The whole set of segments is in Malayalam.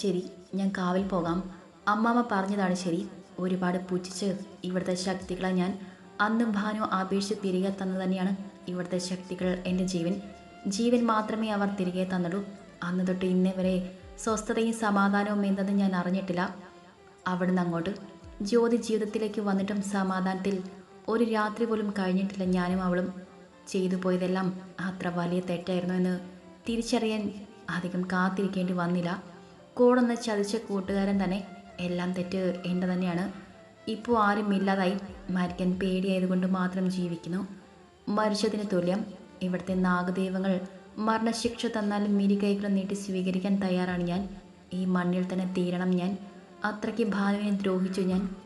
ശരി ഞാൻ കാവിൽ പോകാം. അമ്മാമ്മ പറഞ്ഞതാണ് ശരി. ഒരുപാട് പുച്ഛിച്ച് ഇവിടുത്തെ ശക്തികളെ ഞാൻ അന്ന് ഭാനു അപേക്ഷിച്ച് തിരികെ തന്നു തന്നെയാണ് ഇവിടുത്തെ ശക്തികൾ എന്റെ ജീവൻ. ജീവൻ മാത്രമേ അവർ തിരികെ തന്നുള്ളൂ. അന്ന് തൊട്ട് ഇന്നേ വരെ സ്വസ്ഥതയും സമാധാനവും എന്തെന്ന് ഞാൻ അറിഞ്ഞിട്ടില്ല. അവിടുന്ന് അങ്ങോട്ട് ജ്യോതി ജീവിതത്തിലേക്ക് വന്നിട്ടും സമാധാനത്തിൽ ഒരു രാത്രി പോലും കഴിഞ്ഞിട്ടില്ല ഞാനും അവളും. ചെയ്തു പോയതെല്ലാം അത്ര വലിയ തെറ്റായിരുന്നു എന്ന് തിരിച്ചറിയാൻ അധികം കാത്തിരിക്കേണ്ടി വന്നില്ല. കൂടൊന്ന് ചതിച്ച കൂട്ടുകാരൻ തന്നെ എല്ലാം തെറ്റ് എന്റെ തന്നെയാണ്. ഇപ്പോൾ ആരും ഇല്ലാതായി മരിക്കാൻ പേടിയായതുകൊണ്ട് മാത്രം ജീവിക്കുന്നു. മരിച്ചതിന് തുല്യം ഇവിടുത്തെ നാഗദൈവങ്ങൾ മരണശിക്ഷ തന്നാലും മിരികൈകൾ നീട്ടി സ്വീകരിക്കാൻ തയ്യാറാണ് ഞാൻ. ഈ മണ്ണിൽ തന്നെ തീരണം ഞാൻ. അത്രയ്ക്ക് ഭാനുവിനെ ദ്രോഹിച്ചു ഞാൻ.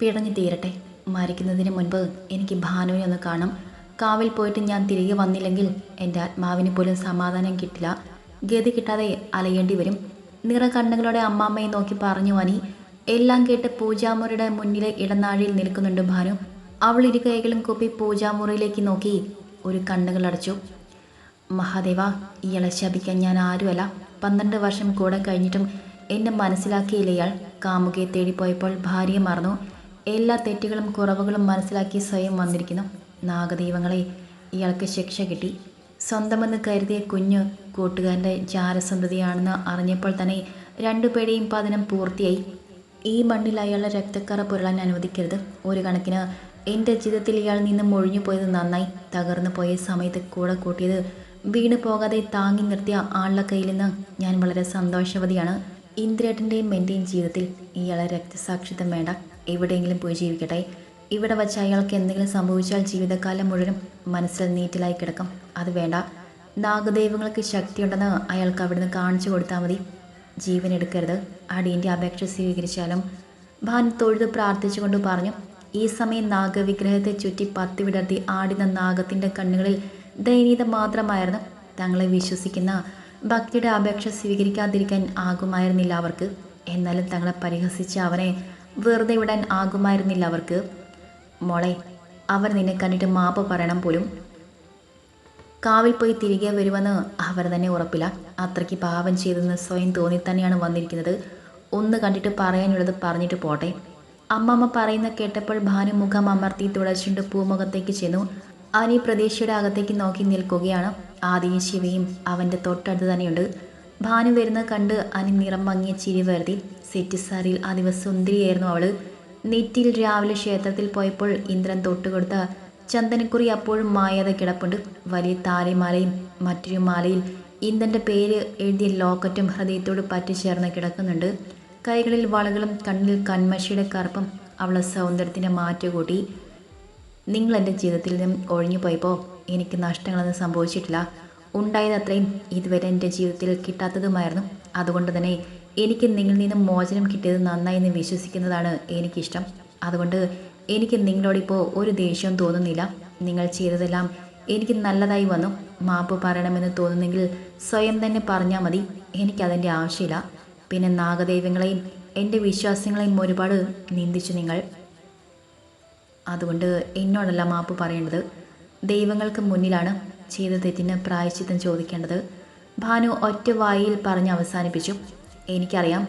പിടഞ്ഞു തീരട്ടെ. മരിക്കുന്നതിന് മുൻപ് എനിക്ക് ഭാനുവിനെ ഒന്ന് കാണാം കാവിൽ പോയിട്ട് ഞാൻ തിരികെ വന്നില്ലെങ്കിൽ എന്റെ ആത്മാവിന് പോലും സമാധാനം കിട്ടില്ല. ഗതി കിട്ടാതെ അലയേണ്ടി വരും. നിറ കണ്ണുകളോടെ അമ്മാമ്മയെ നോക്കി പറഞ്ഞു അനി എല്ലാം കേട്ട് പൂജാമുറിയുടെ മുന്നിലെ ഇടനാഴിയിൽ നിൽക്കുന്നുണ്ട് ഭാനു. അവൾ ഇരു കൈകളും കൂപ്പി പൂജാമുറിയിലേക്ക് നോക്കി ഒരു കണ്ണുകൾ അടച്ചു. മഹാദേവ ഇയാളെ ശപിക്കാൻ ഞാൻ ആരുമല്ല. പന്ത്രണ്ട് വർഷം കൂടെ കഴിഞ്ഞിട്ടും എന്നെ മനസ്സിലാക്കിയില്ല ഇയാൾ. കാമുകയെ തേടിപ്പോയപ്പോൾ ഭാര്യ മറന്നു. എല്ലാ തെറ്റുകളും കുറവുകളും മനസ്സിലാക്കി സ്വയം വന്നിരിക്കുന്നു. നാഗദൈവങ്ങളെ ഇയാൾക്ക് ശിക്ഷ കിട്ടി. സ്വന്തമെന്ന് കരുതിയ കുഞ്ഞ് കൂട്ടുകാരന്റെ ജാരസന്തതിയാണെന്ന് അറിഞ്ഞപ്പോൾ തന്നെ രണ്ടുപേരുടെയും പതനം പൂർത്തിയായി. ഈ മണ്ണിൽ അയാളുടെ രക്തക്കറ പുരളാൻ അനുവദിക്കരുത്. ഒരു കണക്കിന് എന്റെ ജീവിതത്തിൽ ഇയാൾ നിന്ന് ഒഴിഞ്ഞു പോയത് നന്നായി. തകർന്നു പോയ സമയത്ത് കൂടെ കൂട്ടിയത് വീണ് പോകാതെ താങ്ങി നിർത്തിയ ആളുടെ കയ്യിൽ നിന്ന് ഞാൻ വളരെ സന്തോഷവതിയാണ്. ഇന്ദ്രേട്ടന്റെയും എന്റെയും ജീവിതത്തിൽ ഇയാളെ രക്തസാക്ഷിത്വം വേണ്ട. എവിടെയെങ്കിലും പോയി ജീവിക്കട്ടെ. ഇവിടെ വച്ച് അയാൾക്ക് എന്തെങ്കിലും സംഭവിച്ചാൽ ജീവിതകാലം മുഴുവൻ മനസ്സിൽ നീറ്റിലായി കിടക്കും. അത് വേണ്ട. നാഗദൈവങ്ങൾക്ക് ശക്തിയുണ്ടെന്ന് അയാൾക്ക് അവിടുന്ന് കാണിച്ചു കൊടുത്താൽ മതി. ജീവൻ എടുക്കരുത്. അടിയന്റെ അപേക്ഷ സ്വീകരിച്ചാലും. ഭാൻ തൊഴുത് പ്രാർത്ഥിച്ചുകൊണ്ട് പറഞ്ഞു ഈ സമയം നാഗവിഗ്രഹത്തെ ചുറ്റി പത്തി വിടർത്തി ആടുന്ന നാഗത്തിന്റെ കണ്ണുകളിൽ ദയനീയത മാത്രമായിരുന്നു. തങ്ങളെ വിശ്വസിക്കുന്ന ഭക്തിയുടെ അപേക്ഷ സ്വീകരിക്കാതിരിക്കാൻ ആകുമായിരുന്നില്ല അവർക്ക്. എന്നാലും തങ്ങളെ പരിഹസിച്ച് അവനെ വെറുതെ വിടാൻ ആകുമായിരുന്നില്ല അവർക്ക്. മോളെ അവർ നിന്നെ കണ്ടിട്ട് മാപ്പ് പറയണം പോലും. കാവിൽ പോയി തിരികെ വരുമെന്ന് അവർ തന്നെ ഉറപ്പില്ല. അത്രയ്ക്ക് പാപം ചെയ്തെന്ന് സ്വയം തോന്നി തന്നെയാണ് വന്നിരിക്കുന്നത്. ഒന്ന് കണ്ടിട്ട് പറയാനുള്ളത് പറഞ്ഞിട്ട് പോട്ടെ. അമ്മമ്മ പറയുന്ന കേട്ടപ്പോൾ ഭാനു മുഖം അമർത്തി തുടച്ചുകൊണ്ട് പൂമുഖത്തേക്ക് ചെന്നു. അനി പ്രതീക്ഷയുടെ അകത്തേക്ക് നോക്കി നിൽക്കുകയാണ്. ആദിയും ശിവയും അവന്റെ തൊട്ടടുത്ത് തന്നെയുണ്ട്. ഭാനു വരുന്ന കണ്ട് അനി നിറം മങ്ങിയ ചിരി വരുത്തി. സെറ്റ് സാരിയിൽ ദിവസം സുന്ദരിയായിരുന്നു അവൾ. നെറ്റിയിൽ രാവിലെ ക്ഷേത്രത്തിൽ പോയപ്പോൾ ഇന്ദ്രൻ തൊട്ടുകൊടുത്ത ചന്ദനക്കുറി അപ്പോഴും മായാതെ കിടപ്പുണ്ട്. വലിയ താലിമാലയും മറ്റൊരു മാലയിൽ ഇന്ദ്രന്റെ പേര് എഴുതിയ ലോക്കറ്റും ഹൃദയത്തോട് പറ്റിച്ചേർന്ന് കിടക്കുന്നുണ്ട്. കൈകളിൽ വളകളും കണ്ണിൽ കൺമഷിയുടെ കറുപ്പും അവളെ സൗന്ദര്യത്തിന്റെ മാറ്റുകൂട്ടി നിങ്ങൾ എന്റെ ജീവിതത്തിൽ നിന്നും ഒഴിഞ്ഞു പോയപ്പോൾ എനിക്ക് നഷ്ടങ്ങളൊന്നും സംഭവിച്ചിട്ടില്ല. ഉണ്ടായത് അത്രയും ഇതുവരെ എന്റെ ജീവിതത്തിൽ കിട്ടാത്തതുമായിരുന്നു. അതുകൊണ്ട് തന്നെ എനിക്ക് നിങ്ങളിൽ നിന്ന് മോചനം കിട്ടിയത് നന്നായി എന്ന് വിശ്വസിക്കുന്നതാണ് എനിക്കിഷ്ടം. അതുകൊണ്ട് എനിക്ക് നിങ്ങളോടിപ്പോൾ ഒരു ദേഷ്യവും തോന്നുന്നില്ല. നിങ്ങൾ ചെയ്തതെല്ലാം എനിക്ക് നല്ലതായി വന്നു. മാപ്പ് പറയണമെന്ന് തോന്നുന്നെങ്കിൽ സ്വയം തന്നെ പറഞ്ഞാൽ മതി. എനിക്കതിന്റെ ആവശ്യമില്ല. പിന്നെ നാഗദൈവങ്ങളെയും എന്റെ വിശ്വാസങ്ങളെയും ഒരുപാട് നിന്ദിച്ചു നിങ്ങൾ. അതുകൊണ്ട് എന്നോടല്ല മാപ്പ് പറയേണ്ടത്. ദൈവങ്ങൾക്ക് മുന്നിലാണ് ചെയ്ത തെറ്റിന് പ്രായശ്ചിത്തം ചോദിക്കേണ്ടത്. ഭാനു ഒറ്റ വായിൽ പറഞ്ഞ് അവസാനിപ്പിച്ചു. എനിക്കറിയാം.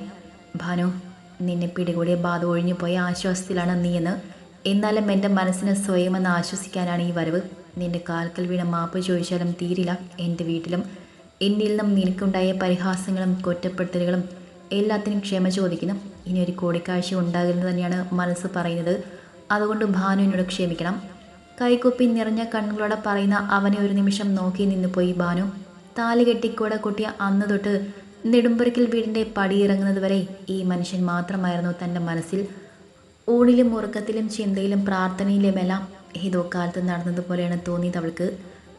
ഭാനു നിന്നെ പിടികൂടിയ ബാധ ഒഴിഞ്ഞു പോയ ആശ്വാസത്തിലാണ് നീയെന്ന്. എന്നാലും എന്റെ മനസ്സിനെ സ്വയമെന്ന് ആശ്വസിക്കാനാണ് ഈ വരവ്. നിന്റെ കാൽക്കൽ വീണ മാപ്പ് ചോദിച്ചാലും തീരില്ല എന്റെ വീട്ടിലും. എന്നിൽ നിന്നും നിനക്കുണ്ടായ പരിഹാസങ്ങളും കുറ്റപ്പെടുത്തലുകളും എല്ലാത്തിനും ക്ഷമ ചോദിക്കുന്നു. ഇനി ഒരു കൂടിക്കാഴ്ച ഉണ്ടാകരുത് തന്നെയാണ് മനസ്സ് പറയുന്നത്. അതുകൊണ്ട് ഭാനു എന്നോട് ക്ഷമിക്കണം. കൈകൊപ്പി നിറഞ്ഞ കണ്ണുകളോടെ പറയുന്ന അവനെ ഒരു നിമിഷം നോക്കി നിന്ന് പോയി ഭാനു. താലി കെട്ടിക്കൂടെ കൊട്ടിയ അന്ന് തൊട്ട് നെടുമ്പുരക്കൽ വീടിന്റെ പടിയിറങ്ങുന്നത് വരെ ഈ മനുഷ്യൻ മാത്രമായിരുന്നു തന്റെ മനസ്സിൽ. ഊണിലും ഉറക്കത്തിലും ചിന്തയിലും പ്രാർത്ഥനയിലുമെല്ലാം ഏതോ കാലത്ത് നടന്നതുപോലെയാണ് തോന്നിയത് അവൾക്ക്.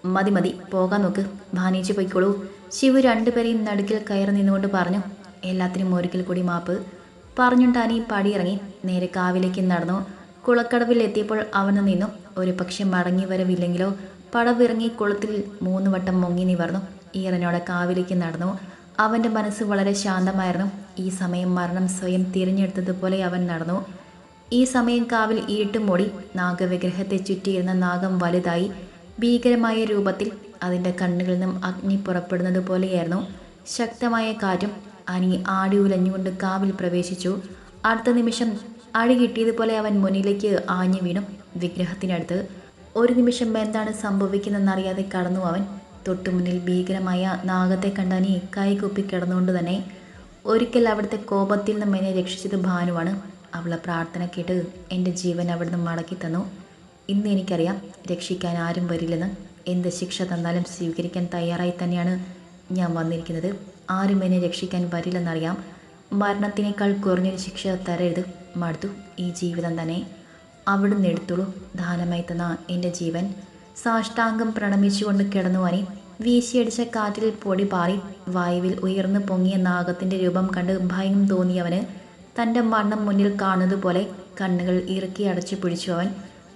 മതി മതി പോകാൻ നോക്ക്. ഭാനിച്ച് പോയിക്കോളൂ. ശിവു രണ്ടുപേരെയും നടുക്കിൽ കയറി നിന്നുകൊണ്ട് പറഞ്ഞു എല്ലാത്തിനും ഒരിക്കൽ കൂടി മാപ്പ്. പറഞ്ഞുകൊണ്ട് അനി പടിയിറങ്ങി നേരെ കാവിലേക്ക് നടന്നു. കുളക്കടവിൽ എത്തിയപ്പോൾ അവന് നിന്നു. ഒരു പക്ഷെ മടങ്ങി വരവില്ലെങ്കിലോ പടവിറങ്ങി കുളത്തിൽ മൂന്ന് വട്ടം മുങ്ങി നിവർന്നു. ഈറനോടെ കാവിലേക്ക് നടന്നു. അവന്റെ മനസ്സ് വളരെ ശാന്തമായിരുന്നു. ഈ സമയം മരണം സ്വയം തിരഞ്ഞെടുത്തതുപോലെ അവൻ നടന്നു. ഈ സമയം കാവിൽ ഇരുട്ട് മൂടി നാഗവിഗ്രഹത്തെ ചുറ്റിയിരുന്ന നാഗം വലുതായി ഭീകരമായ രൂപത്തിൽ അതിന്റെ കണ്ണുകളിൽ നിന്നും അഗ്നി പുറപ്പെടുന്നത് പോലെയായിരുന്നു ശക്തമായ കാറ്റും അനി ആടി ഉലഞ്ഞുകൊണ്ട് കാവിൽ പ്രവേശിച്ചു. അടുത്ത നിമിഷം അടി കിട്ടിയതുപോലെ അവൻ മുന്നിലേക്ക് ആഞ്ഞു വീണു വിഗ്രഹത്തിനടുത്ത്. ഒരു നിമിഷം എന്താണ് സംഭവിക്കുന്നതെന്നറിയാതെ കടന്നു അവൻ തൊട്ടുമുന്നിൽ ഭീകരമായ നാഗത്തെ കണ്ടനി കൈകുപ്പി കിടന്നുകൊണ്ട് തന്നെ ഒരിക്കൽ അവിടുത്തെ കോപത്തിൽ നിന്നും എന്നെ രക്ഷിച്ചത് ഭാനുവാണ്. അവളെ പ്രാർത്ഥന കേട്ട് എന്റെ ജീവൻ അവിടുന്ന് മടക്കി തന്നു. ഇന്ന് എനിക്കറിയാം രക്ഷിക്കാൻ ആരും വരില്ലെന്ന്. എന്ത് ശിക്ഷ തന്നാലും സ്വീകരിക്കാൻ തയ്യാറായി തന്നെയാണ് ഞാൻ വന്നിരിക്കുന്നത്. ആരും എന്നെ രക്ഷിക്കാൻ വരില്ലെന്നറിയാം. മരണത്തിനേക്കാൾ കുറഞ്ഞൊരു ശിക്ഷ തരരുത്. മടുത്തു. ഈ ജീവിതം തന്നെ അവിടുന്ന് എടുത്തോളൂ ദാനമായി തന്ന എന്റെ ജീവൻ. സാഷ്ടാംഗം പ്രണമിച്ചുകൊണ്ട് കിടന്നു വനി. വീശിയടിച്ച കാറ്റിൽ പൊടി പാറി വായുവിൽ ഉയർന്നു പൊങ്ങിയ നാഗത്തിന്റെ രൂപം കണ്ട് ഭയം തോന്നിയവന് തന്റെ മണ്ണം മുന്നിൽ കാണുന്നതുപോലെ കണ്ണുകൾ ഇറുക്കി അടച്ചു പിടിച്ചു അവൻ.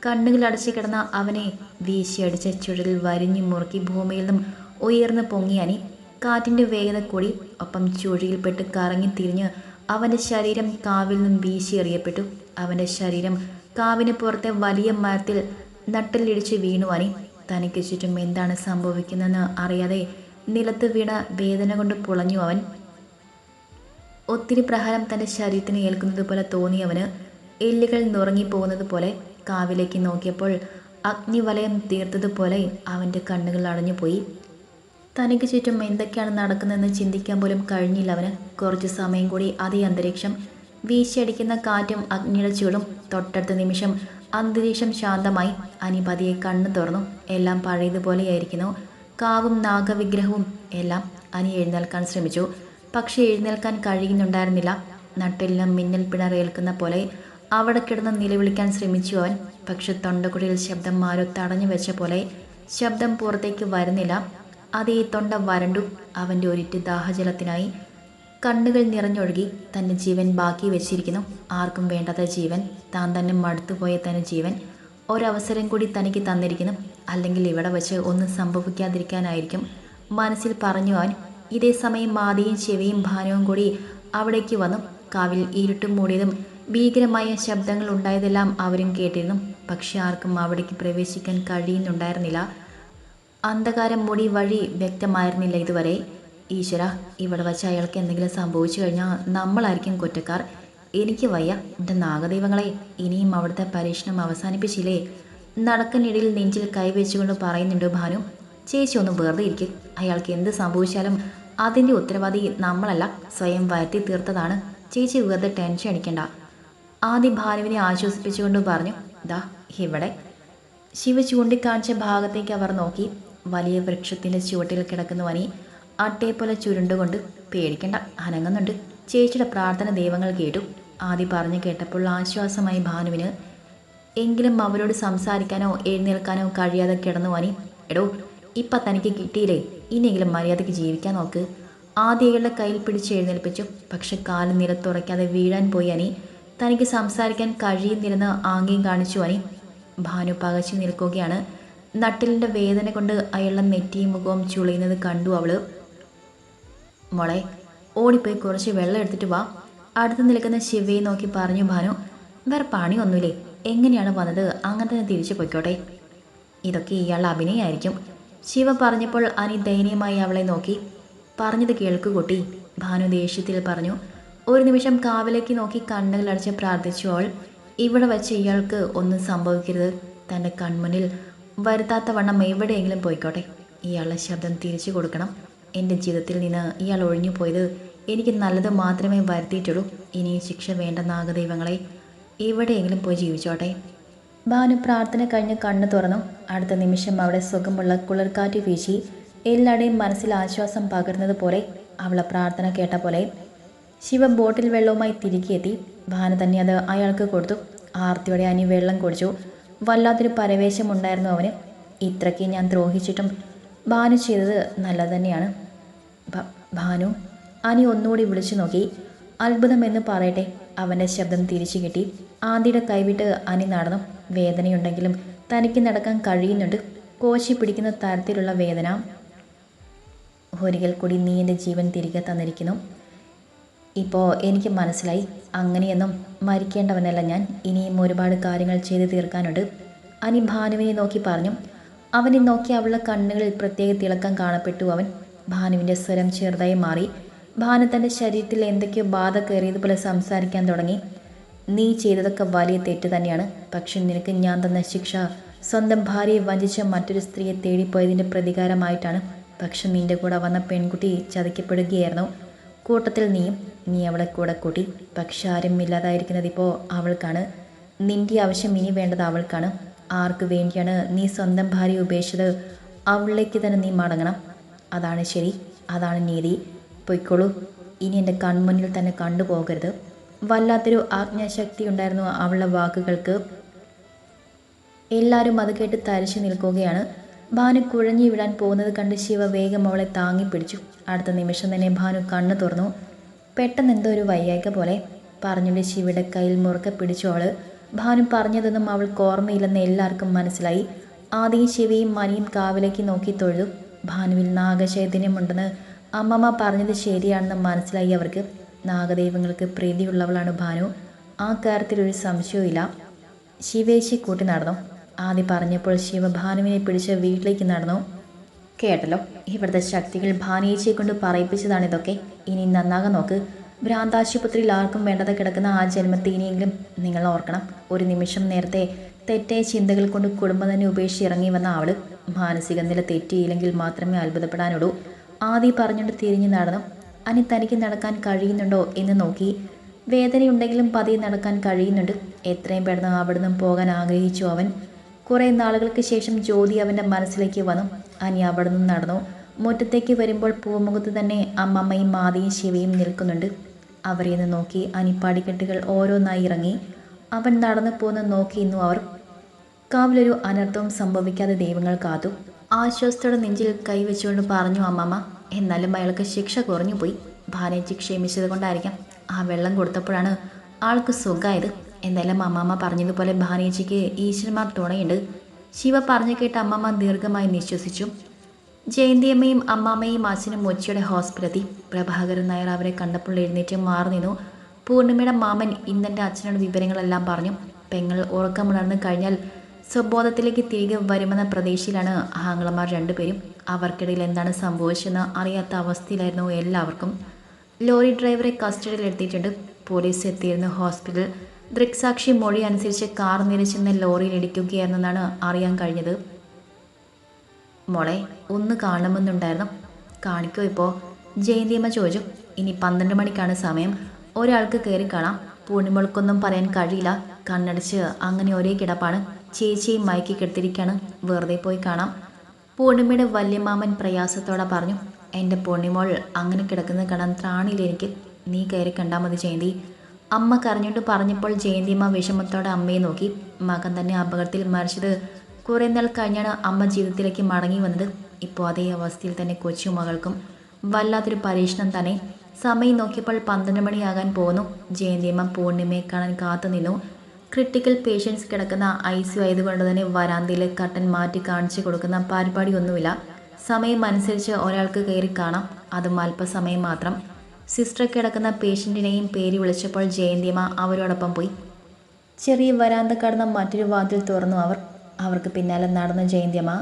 കണ്ണുകൾ അടച്ചു കിടന്ന അവനെ വീശിയടിച്ച ചുഴലിൽ വരിഞ്ഞു മുറുക്കി ഭൂമിയിൽ നിന്നും ഉയർന്നു പൊങ്ങിയനി കാറ്റിന്റെ വേഗത കൂടി ഒപ്പം ചുഴിയിൽപ്പെട്ട് കറങ്ങി തിരിഞ്ഞ് അവന്റെ ശരീരം കാവിൽ നിന്നും വീശിയെറിയപ്പെട്ടു അവന്റെ ശരീരം കാവിന് പുറത്തെ വലിയ മരത്തിൽ നട്ടിലിടിച്ച് വീണുവാനി തനിക്ക് ചുറ്റും എന്താണ് സംഭവിക്കുന്നതെന്ന് അറിയാതെ നിലത്ത് വീണ വേദന കൊണ്ട് പുളഞ്ഞു അവൻ. ഒത്തിരി പ്രഹാരം തന്റെ ശരീരത്തിന് ഏൽക്കുന്നത് പോലെ തോന്നിയവന് എല്ലുകൾ നുറങ്ങിപ്പോകുന്നത് പോലെ കാവിലേക്ക് നോക്കിയപ്പോൾ അഗ്നിവലയം തീർത്തതുപോലെ അവന്റെ കണ്ണുകൾ അടഞ്ഞുപോയി തനിക്ക് ചുറ്റും എന്തൊക്കെയാണ് നടക്കുന്നതെന്ന് ചിന്തിക്കാൻ പോലും കഴിഞ്ഞില്ല അവന്. കുറച്ച് സമയം കൂടി അതേ അന്തരീക്ഷം. വീശിയടിക്കുന്ന കാറ്റും അഗ്നിയുടെ ചൂടും തൊട്ടടുത്ത നിമിഷം അന്തരീക്ഷം ശാന്തമായി. അനിപതിയെ കണ്ണു തുറന്നു. എല്ലാം പഴയതുപോലെയായിരിക്കുന്നു. കാവും നാഗവിഗ്രഹവും എല്ലാം അനി എഴുന്നേൽക്കാൻ ശ്രമിച്ചു. പക്ഷേ എഴുന്നേൽക്കാൻ കഴിയുന്നുണ്ടായിരുന്നില്ല. നട്ടെല്ലാം മിന്നൽ പിണറേൽക്കുന്ന പോലെ അവിടെ കിടന്ന് നിലവിളിക്കാൻ ശ്രമിച്ചു അവൻ. പക്ഷെ തൊണ്ടക്കുടിയിൽ ശബ്ദം ആരോ തടഞ്ഞു വെച്ച പോലെ ശബ്ദം പുറത്തേക്ക് വരുന്നില്ല. അതേ തൊണ്ട വരണ്ടു. അവന്റെ ഒരിറ്റ് ദാഹജലത്തിനായി കണ്ണുകൾ നിറഞ്ഞൊഴുകി തന്റെ ജീവൻ ബാക്കി വെച്ചിരിക്കുന്നു. ആർക്കും വേണ്ടാത്ത ജീവൻ താൻ തന്നെ മടുത്തുപോയ തന്റെ ജീവൻ. ഒരവസരം കൂടി തനിക്ക് തന്നിരിക്കുന്നു. അല്ലെങ്കിൽ ഇവിടെ വച്ച് ഒന്നും സംഭവിക്കാതിരിക്കാനായിരിക്കും. മനസ്സിൽ പറഞ്ഞു അവൻ ഇതേ സമയം മാതിയും ചെവിയും ഭാനവും കൂടി അവിടേക്ക് വന്നു. കാവിൽ ഇരുട്ടും മൂടിയതും ഭീകരമായ ശബ്ദങ്ങൾ ഉണ്ടായതെല്ലാം അവരും കേട്ടിരുന്നു. പക്ഷെ ആർക്കും അവിടേക്ക് പ്രവേശിക്കാൻ കഴിയുന്നുണ്ടായിരുന്നില്ല. അന്ധകാരം മൂടി വഴി വ്യക്തമായിരുന്നില്ല ഇതുവരെ. ഈശ്വര ഇവിടെ വച്ച് അയാൾക്ക് എന്തെങ്കിലും സംഭവിച്ചു കഴിഞ്ഞാൽ നമ്മളായിരിക്കും കുറ്റക്കാർ. എനിക്ക് വയ്യ എന്റെ നാഗദൈവങ്ങളെ ഇനിയും അവിടുത്തെ പരീക്ഷണം അവസാനിപ്പിച്ചില്ലേ? നടക്കനിടയിൽ നെഞ്ചിൽ കൈവച്ചുകൊണ്ട് പറയുന്നുണ്ട് ഭാനു. ചേച്ചി ഒന്ന് വെറുതെ ഇരിക്കും. അയാൾക്ക് എന്ത് സംഭവിച്ചാലും അതിന്റെ ഉത്തരവാദി നമ്മളല്ല. സ്വയം വരുത്തി തീർത്തതാണ്. ചേച്ചി വെറുതെ ടെൻഷൻ അടിക്കണ്ട. ആദ്യം ഭാനുവിനെ ആശ്വസിപ്പിച്ചുകൊണ്ട് പറഞ്ഞു ദാ ഇവിടെ. ശിവ ചൂണ്ടിക്കാണിച്ച ഭാഗത്തേക്ക് അവർ നോക്കി. വലിയ വൃക്ഷത്തിന്റെ ചുവട്ടിൽ കിടക്കുന്നവനി അട്ടയെപ്പോലെ ചുരുണ്ടുകൊണ്ട് പേടിക്കണ്ട അനങ്ങുന്നുണ്ട്. ചേച്ചിയുടെ പ്രാർത്ഥന ദൈവങ്ങൾ കേട്ടു. ആദ്യം പറഞ്ഞു കേട്ടപ്പോൾ ആശ്വാസമായി ഭാനുവിന് എങ്കിലും അവരോട് സംസാരിക്കാനോ എഴുന്നേൽക്കാനോ കഴിയാതെ കിടന്നു വാനി. എടോ ഇപ്പം തനിക്ക് കിട്ടിയില്ലേ? ഇനിയെങ്കിലും മര്യാദയ്ക്ക് ജീവിക്കാൻ നോക്ക്. ആദ്യകളുടെ കയ്യിൽ പിടിച്ച് എഴുന്നേൽപ്പിച്ചു. പക്ഷെ കാൽ നിലത്തുറയ്ക്കാതെ വീഴാൻ പോയി അനി. തനിക്ക് സംസാരിക്കാൻ കഴിയുന്നില്ലെന്ന് ആംഗ്യം കാണിച്ചു അനി. ഭാനു പകച്ചു നിൽക്കുകയാണ്. നട്ടിലിന്റെ വേദന കൊണ്ട് അയാളുടെ നെറ്റിയും മുഖവും ചുളിയുന്നത് കണ്ടു അവൾ. മോളെ ഓടിപ്പോയി കുറച്ച് വെള്ളം എടുത്തിട്ട് വാ. അടുത്ത് നിൽക്കുന്ന ശിവയെ നോക്കി പറഞ്ഞു ഭാനു വേറെ പണിയൊന്നുമില്ലേ? എങ്ങനെയാണ് വന്നത്? അങ്ങനെ തന്നെ തിരിച്ചു പൊയ്ക്കോട്ടെ. ഇതൊക്കെ ഇയാളുടെ അഭിനയമായിരിക്കും ശിവ പറഞ്ഞപ്പോൾ അനി ദയനീയമായി അവളെ നോക്കി. പറഞ്ഞത് കേൾക്കു കുട്ടി ഭാനു ദേഷ്യത്തിൽ പറഞ്ഞു ഒരു നിമിഷം കാവിലേക്ക് നോക്കി കണ്ണുകൾ അടച്ച് പ്രാർത്ഥിച്ചു അവൾ. ഇവിടെ വെച്ച് ഇയാൾക്ക് ഒന്നും സംഭവിക്കരുത്. തന്റെ കൺമുന്നിൽ വരുത്താത്ത വണ്ണം എവിടെയെങ്കിലും പോയിക്കോട്ടെ. ഇയാളുടെ ശബ്ദം തിരിച്ചു കൊടുക്കണം. എന്റെ ജീവിതത്തിൽ നിന്ന് ഇയാൾ ഒഴിഞ്ഞു പോയത് എനിക്ക് നല്ലത് മാത്രമേ വരുത്തിയിട്ടുള്ളൂ. ഇനി ശിക്ഷ വേണ്ട നാഗദൈവങ്ങളെ എവിടെയെങ്കിലും പോയി ജീവിച്ചോട്ടെ. ഭാനു പ്രാർത്ഥന കഴിഞ്ഞ് കണ്ണു തുറന്നു. അടുത്ത നിമിഷം അവിടെ സുഖമുള്ള കുളിർക്കാറ്റ് വീശി എല്ലാവരുടെയും മനസ്സിൽ ആശ്വാസം പകർന്നതുപോലെ അവളെ പ്രാർത്ഥന കേട്ട പോലെ ശിവ ബോട്ടിൽ വെള്ളവുമായി തിരികെ എത്തി ഭാനു തന്നെ അത് അയാൾക്ക് കൊടുത്തു. ആർത്തിയോടെ അനി വെള്ളം കുടിച്ചു. വല്ലാത്തൊരു പരവേശമുണ്ടായിരുന്നു അവന്. ഇത്രയ്ക്ക് ഞാൻ ദ്രോഹിച്ചിട്ടും ഭാനു ചെയ്തത് നല്ലത് തന്നെയാണ് ഭാനു അനി ഒന്നുകൂടി വിളിച്ചു നോക്കി. അത്ഭുതമെന്ന് പറയട്ടെ അവന്റെ ശബ്ദം തിരിച്ചു കിട്ടി. ആദിയുടെ കൈവിട്ട് അനി നടന്നു. വേദനയുണ്ടെങ്കിലും തനിക്ക് നടക്കാൻ കഴിയുന്നുണ്ട്. കോശി പിടിക്കുന്ന തരത്തിലുള്ള വേദന. ഒരിക്കൽ കൂടി നീ എന്റെ ജീവൻ തിരികെ തന്നിരിക്കുന്നു. ഇപ്പോൾ എനിക്ക് മനസ്സിലായി. അങ്ങനെയൊന്നും മരിക്കേണ്ടവനല്ല ഞാൻ. ഇനിയും ഒരുപാട് കാര്യങ്ങൾ ചെയ്തു തീർക്കാനുണ്ട്. അനി ഭാനുവിനെ നോക്കി പറഞ്ഞു. അവനെ നോക്കി അവളുടെ കണ്ണുകളിൽ പ്രത്യേക തിളക്കം കാണപ്പെട്ടു അവൻ. ഭാനുവിന്റെ സ്വരം ചെറുതായി മാറി. ഭാനു തന്റെ ശരീരത്തിൽ എന്തൊക്കെയോ ബാധ കയറിയതുപോലെ സംസാരിക്കാൻ തുടങ്ങി. നീ ചെയ്തതൊക്കെ വലിയ തെറ്റ് തന്നെയാണ്. പക്ഷെ നിനക്ക് ഞാൻ തന്ന ശിക്ഷ സ്വന്തം ഭാര്യയെ വഞ്ചിച്ച മറ്റൊരു സ്ത്രീയെ തേടിപ്പോയതിന്റെ പ്രതികാരമായിട്ടാണ്. പക്ഷെ നിന്റെ കൂടെ വന്ന പെൺകുട്ടി ചതിക്കപ്പെടുകയായിരുന്നു. കൂട്ടത്തിൽ നീയും നീ അവളെ കൂടെ കൂട്ടി. പക്ഷെ ആരും ഇല്ലാതായിരിക്കുന്നത് ഇപ്പോൾ അവൾക്കാണ്. നിന്റെ ആവശ്യം ഇനി വേണ്ടത് അവൾക്കാണ്. ആർക്ക് വേണ്ടിയാണ് നീ സ്വന്തം ഭാര്യ ഉപേക്ഷിച്ചത്? അവളിലേക്ക് തന്നെ നീ മടങ്ങണം. അതാണ് ശരി. അതാണ് നീതി. പൊയ്ക്കോളൂ. ഇനി എന്റെ കൺമുന്നിൽ തന്നെ കണ്ടുപോകരുത്. വല്ലാത്തൊരു ആജ്ഞാശക്തി ഉണ്ടായിരുന്നു അവളുടെ വാക്കുകൾക്ക്. എല്ലാവരും അത് കേട്ട് തരിച്ചു നിൽക്കുകയാണ്. ഭാനു കുഴഞ്ഞു വിടാൻ പോകുന്നത് കണ്ട് ശിവ വേഗം അവളെ താങ്ങി പിടിച്ചു. അടുത്ത നിമിഷം തന്നെ ഭാനു കണ്ണു തുറന്നു. പെട്ടെന്ന് എന്തോ ഒരു വയ്യായ്ക പോലെ പറഞ്ഞുകൊണ്ട് ശിവയുടെ കയ്യിൽ മുറുക്കെ പിടിച്ചു അവൾ. ഭാനു പറഞ്ഞതൊന്നും അവൾക്ക് ഓർമ്മയില്ലെന്ന് എല്ലാവർക്കും മനസ്സിലായി. ആദ്യം ശിവയും മനിയും കാവിലേക്ക് നോക്കി തൊഴുതു. ഭാനുവിൽ നാഗചൈതന്യമുണ്ടെന്ന് അമ്മമ്മ പറഞ്ഞത് ശരിയാണെന്ന് മനസ്സിലായി അവർക്ക്. നാഗദൈവങ്ങൾക്ക് പ്രീതിയുള്ളവളാണ് ഭാനു. ആ കാര്യത്തിലൊരു സംശയവുമില്ല. ശിവേശി കൂട്ടി നടന്നു. ആദ്യം പറഞ്ഞപ്പോൾ ശിവ ഭാനുവിനെ പിടിച്ച് വീട്ടിലേക്ക് നടന്നു. കേട്ടല്ലോ ഇവിടുത്തെ ശക്തികൾ ഭാനുയേച്ചിയെ കൊണ്ട് പറയിപ്പിച്ചതാണ് ഇതൊക്കെ ഇനി നന്നാകാൻ നോക്ക്. ഭ്രാന്താശുപത്രിയിൽ ആർക്കും വേണ്ടത് കിടക്കുന്ന ആ ജന്മത്തെ ഇനിയെങ്കിലും നിങ്ങൾ ഓർക്കണം. ഒരു നിമിഷം നേരത്തെ തെറ്റായ ചിന്തകൾ കൊണ്ട് കുടുംബം തന്നെ ഉപേക്ഷിച്ച് ഇറങ്ങി വന്ന അവൾ മാനസിക നില തെറ്റിയില്ലെങ്കിൽ മാത്രമേ അത്ഭുതപ്പെടാനുള്ളൂ. ആദി പറഞ്ഞുകൊണ്ട് തിരിഞ്ഞു നടന്നു. അനി തനിക്ക് നടക്കാൻ കഴിയുന്നുണ്ടോ? എന്ന് നോക്കി. വേദനയുണ്ടെങ്കിലും പതിയെ നടക്കാൻ കഴിയുന്നുണ്ട്. എത്രയും പെട്ടെന്ന് അവിടുന്ന് പോകാൻ ആഗ്രഹിച്ചു അവൻ. കുറേ നാളുകൾക്ക് ശേഷം ജ്യോതി അവന്റെ മനസ്സിലേക്ക് വന്നു. അനി അവിടുന്ന് നടന്നു. മുറ്റത്തേക്ക് വരുമ്പോൾ പൂമുഖത്ത് തന്നെ അമ്മമ്മയും മാതയും ശിവയും നിൽക്കുന്നുണ്ട്. അവരെ നിന്ന് നോക്കി അനിപ്പാടിക്കെട്ടുകൾ ഓരോന്നായി ഇറങ്ങി. അവൻ നടന്നു പോന്ന് നോക്കി ഇന്നു അവർ. കാവിലൊരു അനർത്ഥവും സംഭവിക്കാതെ ദൈവങ്ങൾ കാത്തു. ആശ്വാസത്തോടെ നെഞ്ചിൽ കൈവച്ചുകൊണ്ട് പറഞ്ഞു അമ്മമ്മ എന്നാലും അയാൾക്ക് ശിക്ഷ കുറഞ്ഞു പോയി. ഭാനേജി ക്ഷമിച്ചത് കൊണ്ടായിരിക്കാം. ആ വെള്ളം കൊടുത്തപ്പോഴാണ് ആൾക്ക് സുഖമായത്. എന്തായാലും അമ്മമ്മ പറഞ്ഞതുപോലെ ഭാനേജിക്ക് ഈശ്വരന്മാർ തുണയുണ്ട്. ശിവ പറഞ്ഞു കേട്ട് അമ്മമ്മ ദീർഘമായി നിശ്വസിച്ചു. ജയന്തിയമ്മയും അമ്മാമ്മയും അച്ഛനും മൊച്ചിയുടെ ഹോസ്പിറ്റലെത്തി പ്രഭാകരൻ നായർ അവരെ കണ്ടപ്പോൾ എഴുന്നേറ്റ് മാറി നിന്നു. പൂർണിമയുടെ മാമൻ ഇന്നെന്റെ അച്ഛനോട് വിവരങ്ങളെല്ലാം പറഞ്ഞു. പെങ്ങൾ ഉറക്കമുണർന്നു കഴിഞ്ഞാൽ സ്വബോധത്തിലേക്ക് തിരികെ വരുമെന്ന പ്രതീക്ഷയിലാണ് ആങ്ങളമാർ രണ്ടുപേരും. അവർക്കിടയിൽ എന്താണ് സംഭവിച്ചതെന്ന് അറിയാത്ത അവസ്ഥയിലായിരുന്നു എല്ലാവർക്കും. ലോറി ഡ്രൈവറെ കസ്റ്റഡിയിൽ എടുത്തിട്ടുണ്ട്. പോലീസ് എത്തിയിരുന്ന ഹോസ്പിറ്റൽ ദൃക്സാക്ഷി മൊഴി അനുസരിച്ച് കാർ നിരച്ചെന്ന ലോറിയിൽ ഇടിക്കുകയായിരുന്നെന്നാണ് അറിയാൻ കഴിഞ്ഞത്. മോളെ ഒന്ന് കാണണമെന്നുണ്ടായിരുന്നു കാണിക്കോ ഇപ്പോൾ ജയന്തിയമ്മ ചോദിച്ചു. ഇനി പന്ത്രണ്ട് മണിക്കാണ് സമയം. ഒരാൾക്ക് കയറി കാണാം. പൂർണിമൾക്കൊന്നും പറയാൻ കഴിയില്ല. കണ്ണടിച്ച് അങ്ങനെ ഒരേ കിടപ്പാണ്. ചേച്ചിയും മയക്കി കെടുത്തിരിക്കുകയാണ് വെറുതെ പോയി കാണാം. പൂർണിമയുടെ വല്യമാമൻ പ്രയാസത്തോടെ പറഞ്ഞു എന്റെ പൂർണിമോൾ അങ്ങനെ കിടക്കുന്നത് കാണാൻ ത്രാണിയില്ല എനിക്ക്. നീ കയറി കണ്ടാൽ മതി ജയന്തി. അമ്മ കരഞ്ഞുകൊണ്ട് പറഞ്ഞപ്പോൾ ജയന്തിയമ്മ വിഷമത്തോടെ അമ്മയെ നോക്കി. മകൻ തന്നെ അപകടത്തിൽ മരിച്ചത് കുറേ നാൾ കഴിഞ്ഞാണ് അമ്മ ജീവിതത്തിലേക്ക് മടങ്ങി വന്നത്. ഇപ്പോൾ അതേ അവസ്ഥയിൽ തന്നെ കൊച്ചു മകൾക്കും വല്ലാത്തൊരു പരീക്ഷണം തന്നെ. സമയം നോക്കിയപ്പോൾ പന്ത്രണ്ട് മണിയാകാൻ പോകുന്നു. ജയന്തിയമ്മ പൂർണിമയെ കാണാൻ കാത്തു നിന്നു. ക്രിട്ടിക്കൽ പേഷ്യൻസ് കിടക്കുന്ന ഐ സി ആയതുകൊണ്ട് തന്നെ വരാന്തയിൽ കട്ടൻ മാറ്റി കാണിച്ചു കൊടുക്കുന്ന പരിപാടിയൊന്നുമില്ല. സമയം അനുസരിച്ച് ഒരാൾക്ക് കയറി കാണാം. അതും അല്പസമയം മാത്രം. സിസ്റ്റർ കിടക്കുന്ന പേഷ്യന്റിനെയും പേര് വിളിച്ചപ്പോൾ ജയന്തിയമ്മ അവരോടൊപ്പം പോയി. ചെറിയ വരാന്ത കടന്ന മറ്റൊരു വാതിൽ തുറന്നു അവർ. അവർക്ക് പിന്നാലെ നടന്ന ജയന്തിയമ്മ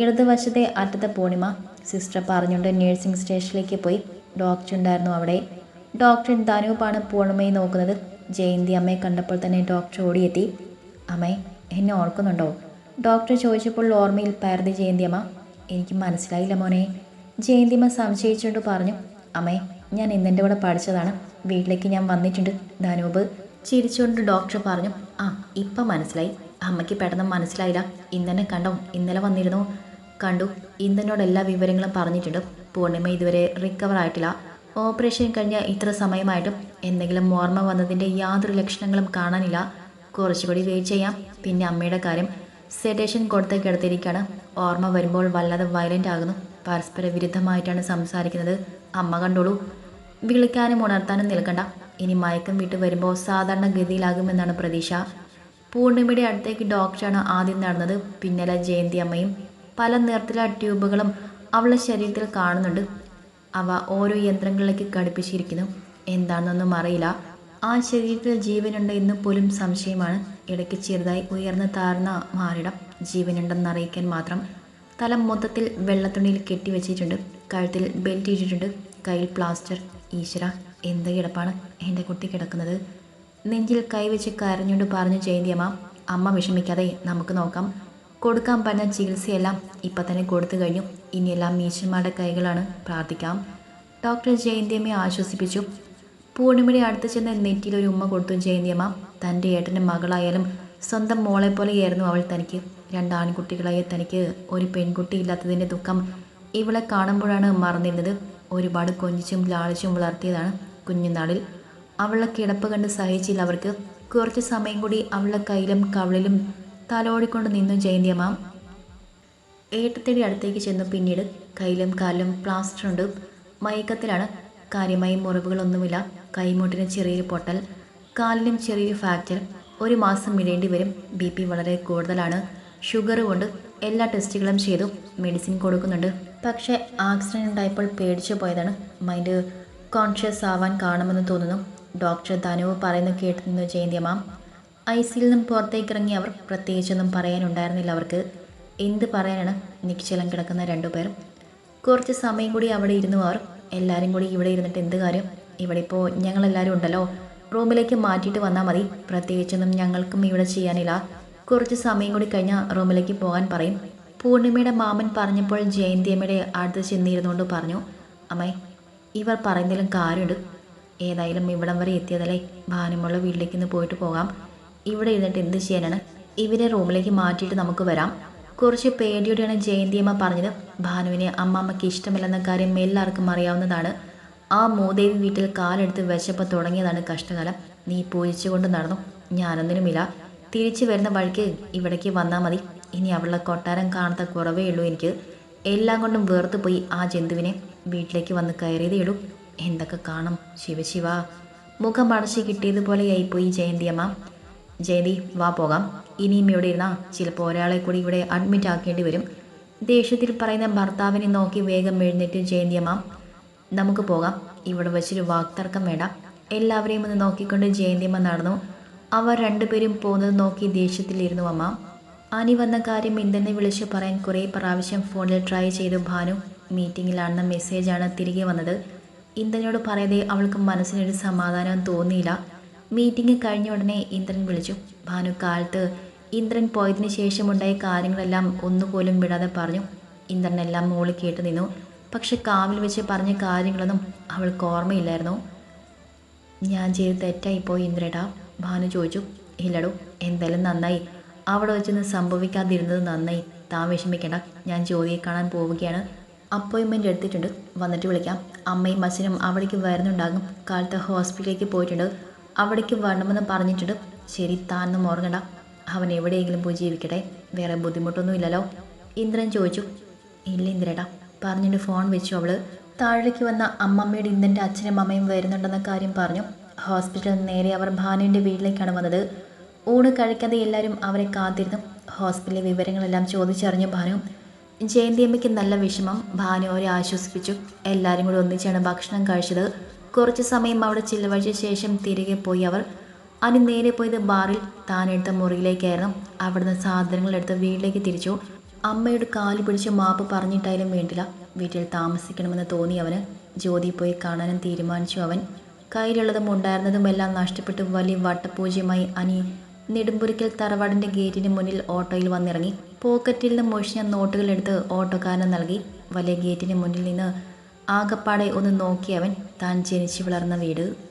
ഇടതുവശത്തെ അറ്റത്തെ പൂർണിമ സിസ്റ്റർ പറഞ്ഞുകൊണ്ട് നഴ്സിംഗ് സ്റ്റേഷനിലേക്ക് പോയി. ഡോക്ടർ ഉണ്ടായിരുന്നു അവിടെ. ഡോക്ടർ ധനൂപ്പാണ് പൂർണിമയെ നോക്കുന്നത്. ജയന്തി അമ്മയെ കണ്ടപ്പോൾ തന്നെ ഡോക്ടർ ഓടിയെത്തി. അമ്മേ എന്നെ ഓർക്കുന്നുണ്ടോ? ഡോക്ടർ ചോദിച്ചപ്പോൾ ഓർമ്മയിൽ പരതി ജയന്തിയമ്മ എനിക്ക് മനസ്സിലായില്ല മോനെ. ജയന്തിയമ്മ സംശയിച്ചുകൊണ്ട് പറഞ്ഞു അമ്മേ ഞാൻ ഇന്നെന്റെ കൂടെ പഠിച്ചതാണ്. വീട്ടിലേക്ക് ഞാൻ വന്നിട്ടുണ്ട് ധനൂപ്. ചിരിച്ചുകൊണ്ട് ഡോക്ടർ പറഞ്ഞു ആ ഇപ്പം മനസ്സിലായി. അമ്മയ്ക്ക് പെട്ടെന്ന് മനസ്സിലായില്ല. ഇന്നെന്നെ കണ്ടോ? ഇന്നലെ വന്നിരുന്നു. കണ്ടു. ഇന്നനോട് എല്ലാ വിവരങ്ങളും പറഞ്ഞിട്ടുണ്ട്. പൂർണിമ ഇതുവരെ റിക്കവർ ആയിട്ടില്ല. ഓപ്പറേഷൻ കഴിഞ്ഞ ഇത്ര സമയമായിട്ടും എന്തെങ്കിലും ഓർമ്മ വന്നതിന്റെ യാതൊരു ലക്ഷണങ്ങളും കാണാനില്ല. കുറച്ചുകൂടി വെയിറ്റ് ചെയ്യാം. പിന്നെ അമ്മയുടെ കാര്യം. സെഡേഷൻ കൊടുത്ത് കിടത്തിയിരിക്കുകയാണ്. ഓർമ്മ വരുമ്പോൾ വല്ലാതെ വയലന്റ് ആകുന്നു. പരസ്പര വിരുദ്ധമായിട്ടാണ് സംസാരിക്കുന്നത്. അമ്മ കണ്ടോളൂ. വിളിക്കാനും ഉണർത്താനും നിൽക്കണ്ട. ഇനി മയക്കം വിട്ട് വരുമ്പോൾ സാധാരണ ഗതിയിലാകുമെന്നാണ് പ്രതീക്ഷ. പൂർണിമയുടെ അടുത്തേക്ക് ഡോക്ടറാണ് ആദ്യം നടന്നത്. പിന്നലെ ജയന്തി അമ്മയും പല നിറത്തിലുള്ള ട്യൂബുകളും അവളുടെ ശരീരത്തിൽ കാണുന്നുണ്ട്. അവ ഓരോ യന്ത്രങ്ങളിലേക്ക് ഘടിപ്പിച്ചിരിക്കുന്നു. എന്താണെന്നൊന്നും അറിയില്ല. ആ ശരീരത്തിൽ ജീവനുണ്ട് എന്ന് പോലും സംശയമാണ്. ഇടയ്ക്ക് ചെറുതായി ഉയർന്ന താഴ്ന്ന മാറിടം ജീവനുണ്ടെന്ന് അറിയിക്കാൻ മാത്രം തല മൊത്തത്തിൽ വെള്ളത്തുണിയിൽ കെട്ടിവെച്ചിട്ടുണ്ട്. കഴുത്തിൽ ബെൽറ്റ് ഇട്ടിട്ടുണ്ട്. കയ്യിൽ പ്ലാസ്റ്റർ. ഈശ്വര എന്ത് കിടപ്പാണ്? എന്റെ കുട്ടി കിടക്കുന്നത്. നെഞ്ചിൽ കൈവച്ച് കരഞ്ഞുകൊണ്ട് പറഞ്ഞു ജയന്തിയമ്മ അമ്മ വിഷമിക്കാതെ നമുക്ക് നോക്കാം. കൊടുക്കാൻ പറഞ്ഞ ചികിത്സയെല്ലാം ഇപ്പം തന്നെ കൊടുത്തു കഴിഞ്ഞു. ഇനിയെല്ലാം മീശന്മാരുടെ കൈകളാണ്. പ്രാർത്ഥിക്കാം. ഡോക്ടർ ജയന്തിയമ്മയെ ആശ്വസിപ്പിച്ചു. പൂർണിമയുടെ അടുത്ത് ചെന്ന് നെറ്റിയിൽ ഒരു ഉമ്മ കൊടുത്തു ജയന്തിയമ്മ തന്റെ ഏട്ടന്റെ മകളായാലും സ്വന്തം മോളെ പോലെയായിരുന്നു അവൾ തനിക്ക്. രണ്ട് ആൺകുട്ടികളായ തനിക്ക് ഒരു പെൺകുട്ടി ഇല്ലാത്തതിന്റെ ദുഃഖം ഇവളെ കാണുമ്പോഴാണ് മറന്നിരുന്നത്. ഒരുപാട് കൊഞ്ചിച്ചും ലാളിച്ചും വളർത്തിയതാണ് കുഞ്ഞുനാളിൽ. അവളുടെ കിടപ്പ് കണ്ട് സഹിച്ചില്ല. അവർക്ക് കുറച്ച് സമയം കൂടി അവളുടെ കയ്യിലും കവളിലും തലോടിക്കൊണ്ട് നിന്നു ജയന്തിയമ്മ ഏട്ടത്തേടി അടുത്തേക്ക് ചെന്നു. പിന്നീട് കയ്യിലും കാലിലും പ്ലാസ്റ്റർ ഉണ്ട്. മയക്കത്തിലാണ് കാര്യമായി മുറിവുകളൊന്നുമില്ല. കൈമുട്ടിന് ചെറിയൊരു പൊട്ടൽ കാലിലും ചെറിയൊരു ഫ്രാക്ചർ. ഒരു മാസം ഇടേണ്ടി വരും. ബി പി വളരെ കൂടുതലാണ്. ഷുഗർ കൊണ്ട് എല്ലാ ടെസ്റ്റുകളും ചെയ്തു. മെഡിസിൻ കൊടുക്കുന്നുണ്ട്. പക്ഷേ ആക്സിഡന്റ് ഉണ്ടായപ്പോൾ പേടിച്ചു പോയതാണ്. മൈൻഡ് കോൺഷ്യസ് ആവാൻ കാണുമെന്ന് തോന്നുന്നു. ഡോക്ടർ ധനുവ് പറയുന്നു കേട്ടിരുന്നു ജയന്തിയമ്മ ഐ സിയിൽ നിന്നും പുറത്തേക്ക് ഇറങ്ങി അവർ പ്രത്യേകിച്ചൊന്നും പറയാനുണ്ടായിരുന്നില്ല അവർക്ക്. എന്ത് പറയാനാണ് നിശ്ചലം കിടക്കുന്ന രണ്ടുപേർ കുറച്ച് സമയം കൂടി അവിടെ ഇരുന്നു അവർ. എല്ലാവരും കൂടി ഇവിടെ ഇരുന്നിട്ട് എന്ത് കാര്യം? ഇവിടെ ഇപ്പോൾ ഞങ്ങളെല്ലാവരും ഉണ്ടല്ലോ. റൂമിലേക്ക് മാറ്റിയിട്ട് വന്നാൽ മതി. പ്രത്യേകിച്ചൊന്നും ഞങ്ങൾക്കും ഇവിടെ ചെയ്യാനില്ല. കുറച്ച് സമയം കൂടി കഴിഞ്ഞാൽ റൂമിലേക്ക് പോകാൻ പറയും. പൂർണിമയുടെ മാമൻ പറഞ്ഞപ്പോൾ ജയന്തിയമ്മയുടെ അടുത്ത് ചെന്നിരുന്നുകൊണ്ട് പറഞ്ഞു അമ്മേ ഇവർ പറയുന്നതിലും കാര്യമുണ്ട്. ഏതായാലും ഇവിടം വരെ എത്തിയതല്ലേ? ഭാനുമുള്ള വീട്ടിലേക്ക് ഒന്ന് പോയിട്ട് പോകാം. ഇവിടെ ഇരുന്നിട്ട് എന്ത് ചെയ്യാനാണ്? ഇവരെ റൂമിലേക്ക് മാറ്റിയിട്ട് നമുക്ക് വരാം. കുറച്ച് പേടിയോടെയാണ് ജയന്തിയമ്മ പറഞ്ഞത്. ഭാനുവിനെ അമ്മമ്മയ്ക്ക് ഇഷ്ടമില്ലെന്ന കാര്യം എല്ലാവർക്കും അറിയാവുന്നതാണ്. ആ മൂദേവി വീട്ടിൽ കാലെടുത്ത് വെച്ചപ്പോൾ തുടങ്ങിയതാണ് കഷ്ടകാലം. നീ പൂജിച്ചുകൊണ്ട് നടന്നു. ഞാനൊന്നിനുമില്ല. തിരിച്ചു വരുന്ന വഴിക്ക് ഇവിടേക്ക് വന്നാൽ മതി. ഇനി അവളുടെ കൊട്ടാരം കാണാത്ത കുറവേ ഉള്ളൂ എനിക്ക്. എല്ലാം കൊണ്ടും വേർത്ത് പോയി ആ ജന്തുവിനെ വീട്ടിലേക്ക് വന്ന് കയറിയതേ ഉള്ളൂ. എന്തൊക്കെ കാണും? ശിവശിവ മുഖം അടച്ച് കിട്ടിയതുപോലെയായിപ്പോയി ജയന്തിയമ്മ ജയന്തി വാ പോകാം. ഇനിയും ഇവിടെ ഇരുന്നാ. ചിലപ്പോൾ ഒരാളെ കൂടി ഇവിടെ അഡ്മിറ്റ് ആക്കേണ്ടി വരും. ദേഷ്യത്തിൽ പറയുന്ന ഭർത്താവിനെ നോക്കി വേഗം എഴുന്നേറ്റ് ജയന്തിയമ്മ നമുക്ക് പോകാം. ഇവിടെ വെച്ചൊരു വാക്തർക്കം വേണ്ട. എല്ലാവരെയും ഒന്ന് നോക്കിക്കൊണ്ട് ജയന്തിയമ്മ നടന്നു. അവർ രണ്ടുപേരും പോകുന്നത് നോക്കി ദേഷ്യത്തിലിരുന്നു അമ്മ. അനി വന്ന കാര്യം ഇന്ദനെ വിളിച്ചു പറയാൻ കുറേ പ്രാവശ്യം ഫോണിൽ ട്രൈ ചെയ്തു ഭാനു. മീറ്റിങ്ങിലാണെന്ന മെസ്സേജാണ് തിരികെ വന്നത്. ഇന്ദ്രനോട് പറയാതെ അവൾക്ക് മനസ്സിനൊരു സമാധാനം തോന്നിയില്ല. മീറ്റിംഗ് കഴിഞ്ഞ ഉടനെ ഇന്ദ്രൻ വിളിച്ചു. ഭാനു കാലത്ത് ഇന്ദ്രൻ പോയതിന് ശേഷമുണ്ടായ കാര്യങ്ങളെല്ലാം ഒന്നുപോലും വിടാതെ പറഞ്ഞു. ഇന്ദ്രനെല്ലാം മോളിൽ കേട്ട് നിന്നു. പക്ഷെ കാവിൽ വെച്ച് പറഞ്ഞ കാര്യങ്ങളൊന്നും അവൾക്ക് ഓർമ്മയില്ലായിരുന്നു. ഞാൻ ചെയ്ത് തെറ്റായിപ്പോയി ഇന്ദ്രേട്ടാ ഭാനു ചോദിച്ചു. ഇല്ലടോ എന്തായാലും നന്നായി. അവിടെ വെച്ചൊന്നും സംഭവിക്കാതിരുന്നത് നന്നായി. താൻ വിഷമിക്കേണ്ട. ഞാൻ ജ്യോതിയെ കാണാൻ പോവുകയാണ്. അപ്പോയിൻമെന്റ് എടുത്തിട്ടുണ്ട്. വന്നിട്ട് വിളിക്കാം. അമ്മയും അച്ഛനും അവിടേക്ക് വരുന്നുണ്ടാകും. കാലത്ത് ഹോസ്പിറ്റലിലേക്ക് പോയിട്ടുണ്ട്. അവിടേക്ക് വരണമെന്ന് പറഞ്ഞിട്ടുണ്ട്. ശരി താനൊന്നും ഓർങ്ങണ്ട അവൻ എവിടെയെങ്കിലും പോയി ജീവിക്കട്ടെ. വേറെ ബുദ്ധിമുട്ടൊന്നും ഇല്ലല്ലോ ഇന്ദ്രൻ ചോദിച്ചു. ഇല്ല ഇന്ദ്രേട്ടാ. പറഞ്ഞിട്ട് ഫോൺ വെച്ചു അവൾ താഴേക്ക് വന്ന അമ്മമ്മയുടെ ഇന്ദ്രന്റെ അച്ഛനും അമ്മയും വരുന്നുണ്ടെന്ന കാര്യം പറഞ്ഞു. ഹോസ്പിറ്റലിൽ നേരെ അവർ ഭാനുവിന്റെ വീട്ടിലേക്കാണ് വന്നത്. ഊണ് കഴിക്കാതെ എല്ലാവരും അവരെ കാത്തിരുന്നു. ഹോസ്പിറ്റലിലെ വിവരങ്ങളെല്ലാം ചോദിച്ചറിഞ്ഞു ഭാനു ജയന്തിയമ്മയ്ക്ക് നല്ല വിഷമം. ഭാനു അവരെ ആശ്വസിപ്പിച്ചു. എല്ലാവരും കൂടി ഒന്നിച്ചാണ് ഭക്ഷണം കഴിച്ചത്. കുറച്ച് സമയം അവിടെ ചിലവഴിച്ച ശേഷം തിരികെ പോയി അവർ. അനി നേരെ പോയത് ബാറിൽ. താനെടുത്ത മുറിയിലേക്കായിരുന്നു. അവിടുന്ന് സാധനങ്ങൾ എടുത്ത് വീട്ടിലേക്ക് തിരിച്ചു. അമ്മയുടെ കാൽ പിടിച്ച് മാപ്പ് പറഞ്ഞിട്ടായാലും വേണ്ടില്ല. വീട്ടിൽ താമസിക്കണമെന്ന് തോന്നി അവന്. ജ്യോതി പോയി കാണാനും തീരുമാനിച്ചു അവൻ. കയ്യിലുള്ളതും ഉണ്ടായിരുന്നതും എല്ലാം നഷ്ടപ്പെട്ട് വലിയ വട്ടപൂജ്യമായി അനി നെടുമ്പുരിക്കൽ തറവാടിന്റെ ഗേറ്റിന് മുന്നിൽ ഓട്ടോയിൽ വന്നിറങ്ങി. പോക്കറ്റിൽ നിന്ന് മോഷിഞ്ഞ നോട്ടുകളെടുത്ത് ഓട്ടോക്കാരന് നൽകി. വലിയ ഗേറ്റിന് മുന്നിൽ നിന്ന് ആകപ്പാടെ ഒന്ന് നോക്കിയവൻ താൻ ജനിച്ചു വളർന്ന വീട്.